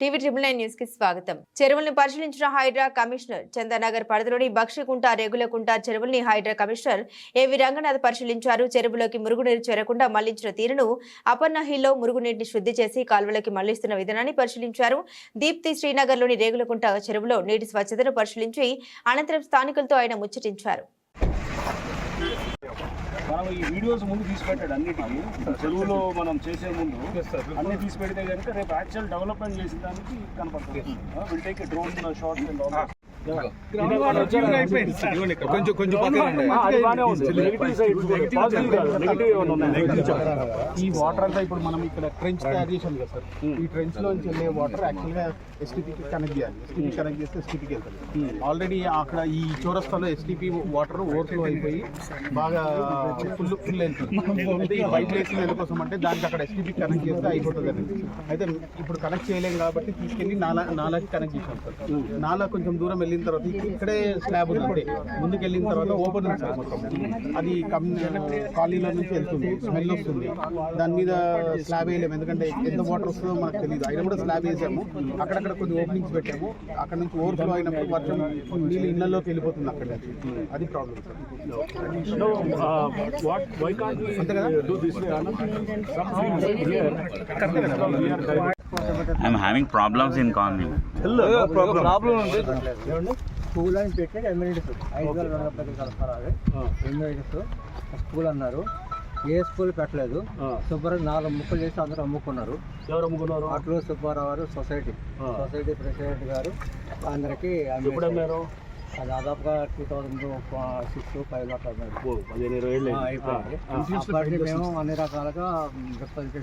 TV triple nine న్యూస్కి స్వాగతం. చెరువుల్ని పరిశీలించిన హైడ్రా కమిషనర్ చందనగర్ పరిధిలోని బక్షికుంట రేగులకుంట చెరువుల్ని హైడ్రా కమిషనర్ ఏవి రంగనాథ్ పరిశీలించారు. చెరువులోకి మురుగునీరు చేరకుండా మళ్ళించిన తీరును అపర్ణ హిల్లో మురుగునీటిని శుద్ధి చేసి కాలువలోకి మళ్ళిస్తున్న విధానాన్ని పరిశీలించారు. దీప్తి శ్రీనగర్లోని రేగులకుంట చెరువులో నీటి స్వచ్ఛతను పరిశీలించి అనంతరం స్థానికులతో ఆయన ముచ్చటించారు. మనం ఈ వీడియోస్ ముందు తీసి పెట్టాడు అన్నిటికీ. చెరువులో మనం చేసే ముందు అన్ని తీసి పెడితే కనుక రేపు యాక్చువల్ డెవలప్మెంట్ చేసిన దానికి కనపడుతుంది. విల్ టేక్ డ్రోన్ షార్ట్ కొంచెం కొంచెం. ఈ వాటర్ అంతా ఇప్పుడు మనం ఇక్కడ ట్రెంచ్ తయారు చేసాం కదా సార్. ఈ ట్రెంచ్ లోంచి వెళ్ళే వాటర్ యాక్చువల్గా ఎస్టీపీకి కనెక్ట్ చేయాలి. ఎస్టీపీ కనెక్ట్ చేస్తే ఎస్టీపీకి వెళ్తుంది ఆల్రెడీ అక్కడ ఈ చౌరస్తాలో ఎస్టీపీ వాటర్ ఓవర్ఫ్లో అయిపోయి బాగా ఫుల్ ఫుల్ వెళ్తుంది పైప్ వేసిన ఎందుకోసం అంటే దానికి అక్కడ ఎస్టీపీ కనెక్ట్ చేస్తే అయిపోతుంది అని అయితే ఇప్పుడు కనెక్ట్ చేయలేం కాబట్టి తీసుకెళ్ళి నాలా నాలాకి కనెక్ట్ చేసాం సార్. నాలా కొంచెం దూరం వెళ్ళిన తర్వాత ఇక్కడే స్లాబ్ ఉంది అంతే. ముందుకు వెళ్ళిన తర్వాత ఓపెన్ ఉంది సార్ మొత్తం. అది కాలనీలో నుంచి వెళ్తుంది. స్మెల్ వస్తుంది. దాని మీద స్లాబ్ వేయలేము. ఎందుకంటే ఎంత వాటర్ వస్తుందో మనకు తెలియదు అయినా కూడా స్లాబ్ వేసాము. అక్కడక్కడ కొన్ని ఓపెనింగ్స్ పెట్టాము. అక్కడ నుంచి ఓవర్ఫ్లో అయినప్పుడు వర్షం నీళ్ళు ఇళ్ళలోకి వెళ్ళిపోతుంది అక్కడ అది problem sir why can't I'm having problems in colony. School అని పెట్టి ఎమ్యూనిటీస్ ఐదు వేల రెండు వందల పది కలపాలి ఎమ్యూనిటీస్ స్కూల్ అన్నారు. ఏ స్కూల్ పెట్టలేదు. శుభ్రంగా నాలుగు ముక్కలు చేసి అందరూ అమ్ముకున్నారు. ఎవరు అమ్ముకున్నారు? అట్లు సుబ్బారావు గారు సొసైటీ. సొసైటీ ప్రెసిడెంట్ గారు అందరికీ ఎప్పుడు అమ్మారు దాదాపుగా టూ థౌజండ్ సిక్స్ ఫైవ్ పదిహేను ఇరవై ఏళ్ళు అయిపోయింది. మేము అన్ని రకాలుగా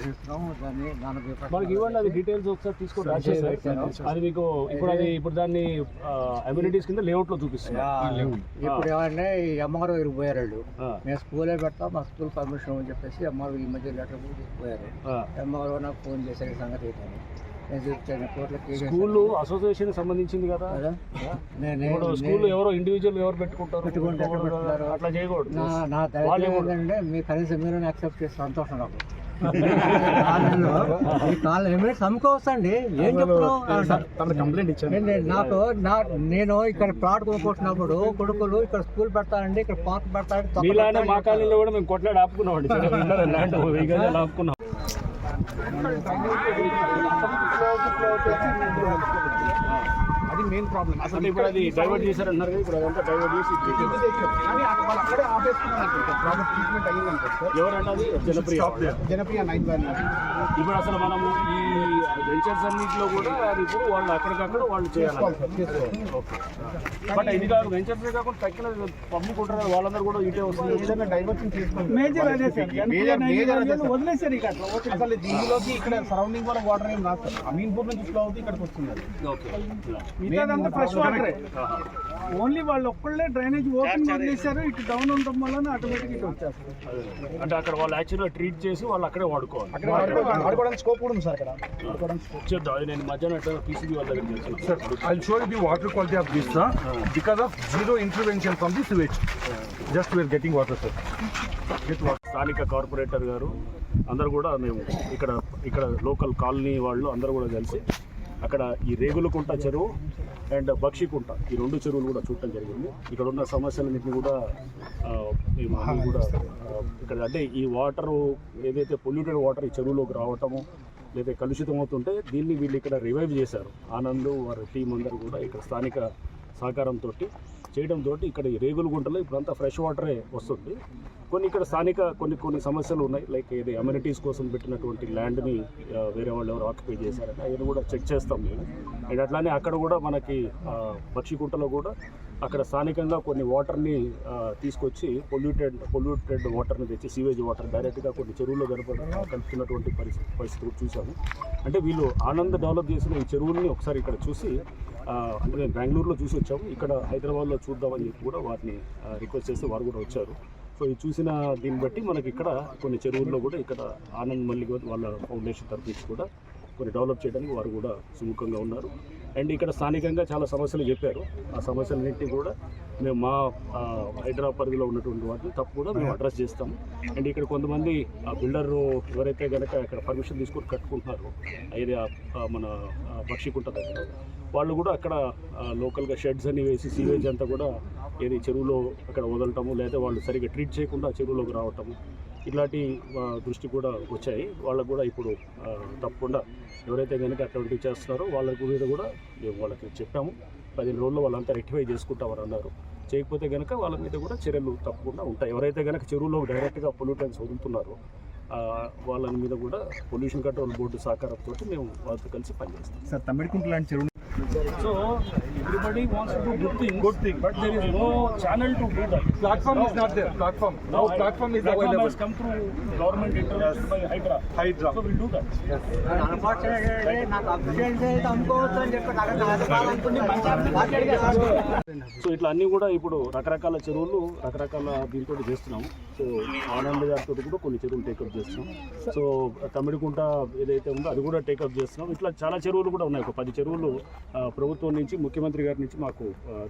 ఇస్తున్నాము దాన్ని దాని మనకి ఇవ్వండి అది డీటెయిల్స్ ఒకసారి తీసుకొని రాసేసి అది మీకు ఇప్పుడు అది ఇప్పుడు దాన్ని అమ్యూనిటీస్ కింద లేఅవుట్లో చూపిస్తున్నారు ఇప్పుడు ఏమంటే ఈ అమ్మగారు వీరికి పోయారు వాళ్ళు ఆ, మేము స్కూలే పెడతాం మా స్కూల్ పర్మిషన్ అని చెప్పేసి అమ్మగారు ఈ మధ్య లెటర్ కూడా పోయారు. ఆ. అమ్మగారు నాకు ఫోన్ ఈ సంగతి ఏంటని. స్కూల్ అసోసియేషన్ సంబంధించింది కదా? ఇప్పుడు స్కూల్ ఎవరో ఇండివిజువల్ ఎవరు పెట్టుకుంటారు? అట్లా చేయకూడదు. మీ కనీసం మీరు యాక్సెప్ట్ చేసి సంతోషం నాకు. ఈ కాలనీ ఎమ్మెల్యే సమ్ముకోవచ్చండి ఏం చెప్తున్నావు? కంప్లైంట్ ఇచ్చాను నాకు నా నేను ఇక్కడ ప్లాట్ కొనుక్కుంటున్నప్పుడు కొడుకులు ఇక్కడ స్కూల్ పెడతానండి ఇక్కడ పార్క్ పెడతానండి మా కాలనీలో కూడా మేము కొట్లాడి ఆపుకున్నాం ఆపుకున్నాం? మెయిన్ ప్రాబ్లం అసలు ఇప్పుడు అది డైవర్ట్ చేశారన్నారు కదా ఇప్పుడు అదంతా డైవర్ట్ చేసి చేశారు. అక్కడే ఆపేసుకున్నారు ప్రాబ్లం ట్రీట్మెంట్ అయ్యింది అనుకో. సార్ ఎవరంటే అది జనప్రియ. జనప్రియ నైన్ ఇప్పుడు అసలు మనము ఈ వెంచర్స్ అన్నింటిలో కూడా అది ఇప్పుడు వాళ్ళు అక్కడికక్కడ వాళ్ళు చేయాలి. బట్ ఇది కాదు వెంచర్స్ కాకుండా తక్కిన పంపుకుంటారు కదా, వాళ్ళందరూ కూడా ఇటే వస్తుంది ఏదైనా డైవర్షన్ చేసుకోవాలి. వదిలేసారు ఇక అట్లా. అసలు దీనిలోకి ఇక్కడ సరౌండింగ్ వల్ల వాటర్ ఏం రాదు అమీన్పూర్ నుంచి ఫ్లో అవుతుంది ఇక్కడికి వస్తుంది. మిగతాదంతా ఫ్రెష్ వాటర్ ఓన్లీ వాళ్ళు ఒక్కళ్ళే డ్రైనేజ్ ఓపెన్ వదిలేశారు ఇటు డౌన్ ఉండడం వల్ల ఆటోమేటిక్ ఇటు వచ్చేస్తారు. అంటే అక్కడ వాళ్ళు యాక్చువల్గా ట్రీట్ చేసి వాళ్ళు అక్కడే వాడుకోవాలి. అక్కడ వాడుకో- వాడుకోవడానికి స్కోప్ కూడా ఉంది సార్ ఇక్కడ వాడుకోవడానికి scope. చేద్దాం అది నేను మధ్యాహ్నం పీసీబీ వాళ్ళ దగ్గరికి వెళ్తున్నాను. I'll show you the water quality of this, sir. Because of zero intervention from the sewage. Just we are getting water, sir. Get water. స్థానిక కార్పొరేటర్ గారు అందరూ కూడా మేము ఇక్కడ ఇక్కడ లోకల్ కాలనీ వాళ్ళు అందరూ కూడా కలిసి అక్కడ ఈ రేగులకుంట చెరువు అండ్ బక్షికుంట ఈ రెండు చెరువులు కూడా చూడటం జరిగింది ఇక్కడ ఉన్న సమస్యలన్నింటినీ కూడా ఆ, మేము అన్నీ కూడా ఆ, ఇక్కడ అంటే ఈ వాటర్ ఏదైతే పొల్యూటెడ్ వాటర్ ఈ చెరువులోకి రావటము లేదా కలుషితం అవుతుంటే దీన్ని వీళ్ళు ఇక్కడ రివైవ్ చేశారు. ఆనంద్ వారి టీం అందరూ కూడా ఇక్కడ స్థానిక సహకారంతో చేయడంతో ఇక్కడ రేగులు రేగుల గుంటలో ఇప్పుడంతా ఫ్రెష్ వాటరే వస్తుంది. కొన్ని ఇక్కడ స్థానిక కొన్ని కొన్ని సమస్యలు ఉన్నాయి. లైక్ ఇది అమ్యూనిటీస్ కోసం పెట్టినటువంటి ల్యాండ్ని వేరే వాళ్ళు ఎవరు ఆక్యుపై చేశారని అవన్నీ కూడా చెక్ చేస్తాం మేము. అండ్ అట్లానే అక్కడ కూడా మనకి పక్షికుంటలో కూడా అక్కడ స్థానికంగా కొన్ని వాటర్ని తీసుకొచ్చి పొల్యూటెడ్ పొల్యూటెడ్ వాటర్ని తెచ్చి సీవేజ్ వాటర్ డైరెక్ట్గా కొన్ని చెరువుల్లో గడప కలుపుతున్నటువంటి పరిస్థితి పరిస్థితి చూశాము. అంటే వీళ్ళు ఆనంద్ డెవలప్ చేసిన ఈ చెరువుల్ని ఒకసారి ఇక్కడ చూసి అంటే మేము బెంగళూరులో చూసి వచ్చాము. ఇక్కడ హైదరాబాద్లో చూద్దామని చెప్పి కూడా వారిని రిక్వెస్ట్ చేస్తే వారు కూడా వచ్చారు. సో ఇది చూసిన దీన్ని బట్టి మనకి ఇక్కడ కొన్ని చెరువుల్లో కూడా ఇక్కడ ఆనంద్ మల్లి వాళ్ళ ఫౌండేషన్ తరఫు నుంచి కూడా కొన్ని డెవలప్ చేయడానికి వారు కూడా సుముఖంగా ఉన్నారు. అండ్ ఇక్కడ స్థానికంగా చాలా సమస్యలు చెప్పారు. ఆ సమస్యలన్నింటినీ కూడా మేము మా హైదరాబాద్ పరిధిలో ఉన్నటువంటి వాటిని తప్పు కూడా మేము అడ్రస్ చేస్తాం అండ్ ఇక్కడ కొంతమంది ఆ బిల్డర్ ఎవరైతే కనుక ఇక్కడ పర్మిషన్ తీసుకొని కట్టుకుంటున్నారో ఏరియా మన పక్షికుంట దగ్గర వాళ్ళు కూడా అక్కడ లోకల్గా షెడ్స్ అని వేసి సీవేజ్ అంతా కూడా ఏది చెరువులో అక్కడ వదలటము లేదా వాళ్ళు సరిగ్గా ట్రీట్ చేయకుండా చెరువులోకి రావటము ఇట్లాంటి దృష్టి కూడా వచ్చాయి. వాళ్ళకు కూడా ఇప్పుడు తప్పకుండా ఎవరైతే కనుక అటువంటివి చేస్తున్నారో వాళ్ళ మీద కూడా మేము వాళ్ళకి చెప్పాము. పదిహేను రోజుల్లో వాళ్ళంతా రెక్టిఫై చేసుకుంటామని అన్నారు. చేయకపోతే కనుక వాళ్ళ మీద కూడా చర్యలు తప్పకుండా ఉంటాయి. ఎవరైతే కనుక చెరువులో డైరెక్ట్గా పొల్యూటెన్స్ వదులుతున్నారో వాళ్ళ మీద కూడా పొల్యూషన్ కంట్రోల్ బోర్డు సహకారంతో మేము వాళ్ళతో కలిసి పనిచేస్తాం. సార్ తమిళకుంట లాంటి చెరువు so everybody wants to do good thing good thing but there is no channel to do that platform is not there platform no platform is Platform available has come through government intervention by Hydra. Hydra So we'll do that. Unfortunate నాకు update అయితే అమ్ముకోవచ్చు అని చెప్పి నాకు నాకు కావాలనుకుంది మంచి so ఇట్లా అన్నీ కూడా ఇప్పుడు రకరకాల చెరువులు రకరకాల దీంతో చేస్తున్నాము సో ఆనంద్ గారితో కూడా కొన్ని చెరువులు టేకప్ చేస్తున్నాం. సో తమిడికుంట ఏదైతే ఉందో అది కూడా టేకప్ చేస్తున్నాం. ఇట్లా చాలా చెరువులు కూడా ఉన్నాయి. ఒక పది చెరువులు ప్రభుత్వం నుంచి ముఖ్యమంత్రి గారి నుంచి మాకు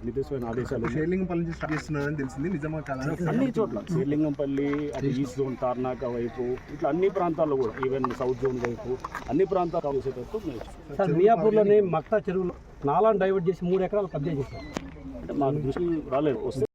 నిర్దేశమైన ఆదేశాలు ఉన్నాయి. షేర్లింగంపల్లి నుంచి స్టార్ట్ చేస్తున్నారని తెలిసింది. నిజమా కాదా అన్ని చోట్ల. శ్రీలింగంపల్లి అది ఈస్ట్ జోన్ తార్నాక వైపు ఇట్లా అన్ని ప్రాంతాల్లో కూడా ఈవెన్ సౌత్ జోన్ వైపు అన్ని ప్రాంతాలు చేసేటట్టు మేము సార్ మియాపూర్లోని మక్తా చెరువులో నాలాన్ని డైవర్ట్ చేసి మూడు ఎకరాలు కబ్జా చేశారు. అంటే మాకు దృష్టి రాలేదు. వస్తే